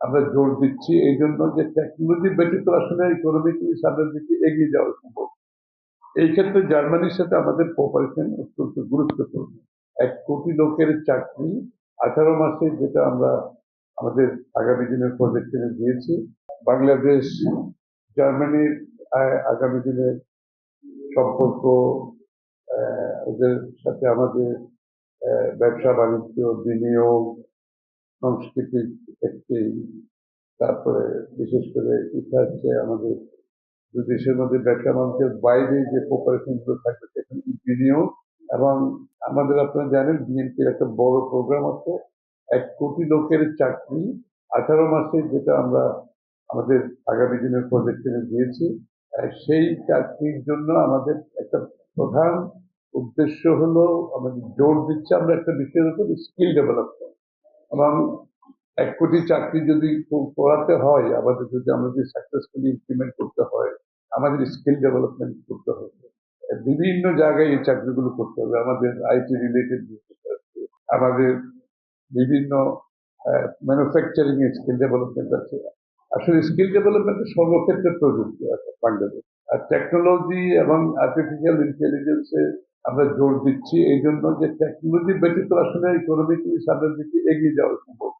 আমরা জোর দিচ্ছি, এই জন্য যে টেকনোলজি ব্যতীত আসলে ইকোনমিক্যালি সামনের দিকে এগিয়ে যাওয়া সম্ভব। এই ক্ষেত্রে জার্মানির সাথে আমাদের কোঅপারেশন অত্যন্ত গুরুত্বপূর্ণ। এক কোটি লোকের চাকরি আঠারো মাসে যেটা আমরা আমাদের আগামী দিনের প্রজেক্টে দিয়েছি। বাংলাদেশ, জার্মানির আগামী দিনের সম্পর্ক ওদের সাথে আমাদের ব্যবসা বাণিজ্য বিনিয়োগ সাংস্কৃতিক একটি, তারপরে বিশেষ করে হচ্ছে আমাদের দু দেশের মধ্যে বাণিজ্যের বাইরে যে কোপারেশনগুলো থাকবে, সেখানে বিনিয়োগ এবং আমাদের আপনারা জানেন বিএনপির একটা বড় প্রোগ্রাম আছে, এক কোটি লোকের চাকরি আঠারো মাসে যেটা আমরা আমাদের আগামী দিনের প্রজেক্টে দিয়েছি সেই চাকরির জন্য আমাদের একটা প্রধান উদ্দেশ্য হলো, আমাদের জোর দিচ্ছে আমরা একটা বিষয়ের উপর স্কিল ডেভেলপমেন্ট এবং এক কোটি চাকরি যদি করাতে হয়, আমাদের যদি আমরা যদি সাকসেসফুলি ইমপ্লিমেন্ট করতে হয়, আমাদের স্কিল ডেভেলপমেন্ট করতে হবে। বিভিন্ন জায়গায় এই চাকরিগুলো করতে হবে। আমাদের আইটি রিলেটেড আমাদের বিভিন্ন ম্যানুফ্যাকচারিং স্কিল ডেভেলপমেন্ট আছে। আসলে স্কিল ডেভেলপমেন্টের সর্বক্ষেত্রে প্রযুক্তি আছে বাংলাদেশ। আর টেকনোলজি এবং আর্টিফিশিয়াল ইন্টেলিজেন্সে আমরা জোর দিচ্ছি এই জন্য যে টেকনোলজি ব্যতীত আসলে ইকোনমিক্যালি সামনের দিকে এগিয়ে যাওয়া সম্ভব।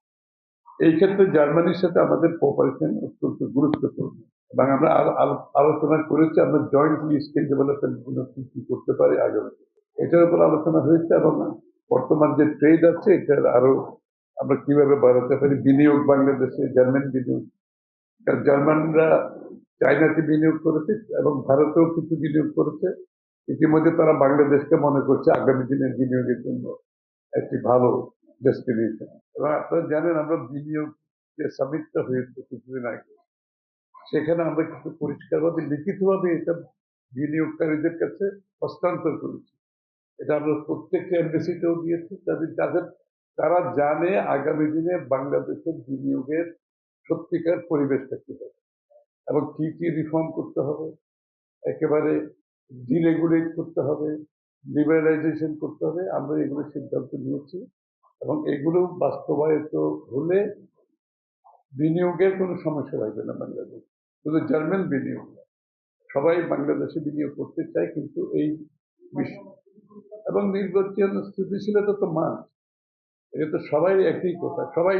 এই ক্ষেত্রে জার্মানির সাথে আমাদের কোঅপারেশন অত্যন্ত গুরুত্বপূর্ণ এবং আমরা আলো- আলো- আলোচনা করেছি, আমরা জয়েন্টলি স্কিল ডেভেলপমেন্ট কি করতে পারি আগামী এটার উপর আলোচনা হয়েছে এবং বর্তমান যে ট্রেড আছে, এটার আরও আমরা কীভাবে বাড়াতে পারি, বিনিয়োগ বাংলাদেশে, জার্মান বিনিয়োগ। জার্মানরা চায়নাতে বিনিয়োগ করেছে এবং ভারতেও কিছু বিনিয়োগ করেছে। ইতিমধ্যে তারা বাংলাদেশকে মনে করছে আগামী দিনের বিনিয়োগের জন্য একটি ভালো ডেস্টিনেশন এবং আপনারা জানেন, আমরা বিনিয়োগ যে সামিটটা হয়েছে কিছুদিন আগে। সেখানে আমরা কিছু পরিষ্কারভাবে, লিখিতভাবে এটা বিনিয়োগকারীদের কাছে হস্তান্তর করেছি। এটা আমরা প্রত্যেকটা এমবেসিতেও দিয়েছি। তাদের, যাদের, তারা জানে আগামী দিনে বাংলাদেশের বিনিয়োগের সত্যিকার পরিবেশটা কি হবে এবং কি কি রিফর্ম করতে হবে। একেবারে ডিরেগুলেট করতে হবে, লিবারালাইজেশন করতে হবে। আমরা এগুলো সিদ্ধান্ত নিয়েছি এবং এগুলো বাস্তবায়িত হলে বিনিয়োগের কোনো সমস্যা থাকবে না বাংলাদেশ। শুধু জার্মান বিনিয়োগ। সবাই বাংলাদেশে বিনিয়োগ করতে চায় কিন্তু এই এবং নির্বাচন স্থিতিশীলতা তো মান। এটা তো সবাই একই কথা, সবাই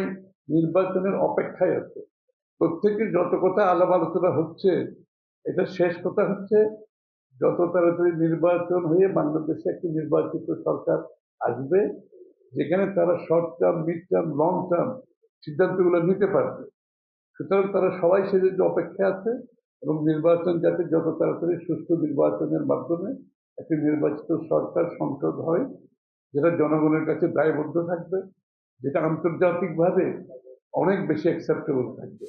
নির্বাচনের অপেক্ষায় আছে। প্রত্যেকের যত কথা আলাপ আলোচনা হচ্ছে, এটা শেষ কথা হচ্ছে যত তাড়াতাড়ি নির্বাচন হয়ে বাংলাদেশে একটি নির্বাচিত সরকার আসবে, যেখানে তারা short term mid term long term সিদ্ধান্তগুলো নিতে পারবে। সুতরাং তারা সবাই সেজন্য অপেক্ষায় আছে এবং নির্বাচন যাতে যত তাড়াতাড়ি সুস্থ নির্বাচনের মাধ্যমে একটি নির্বাচিত সরকার সংসদ হয়, যেটা জনগণের কাছে দায়বদ্ধ থাকবে, যেটা আন্তর্জাতিকভাবে অনেক বেশি অ্যাকসেপ্টেবল থাকবে।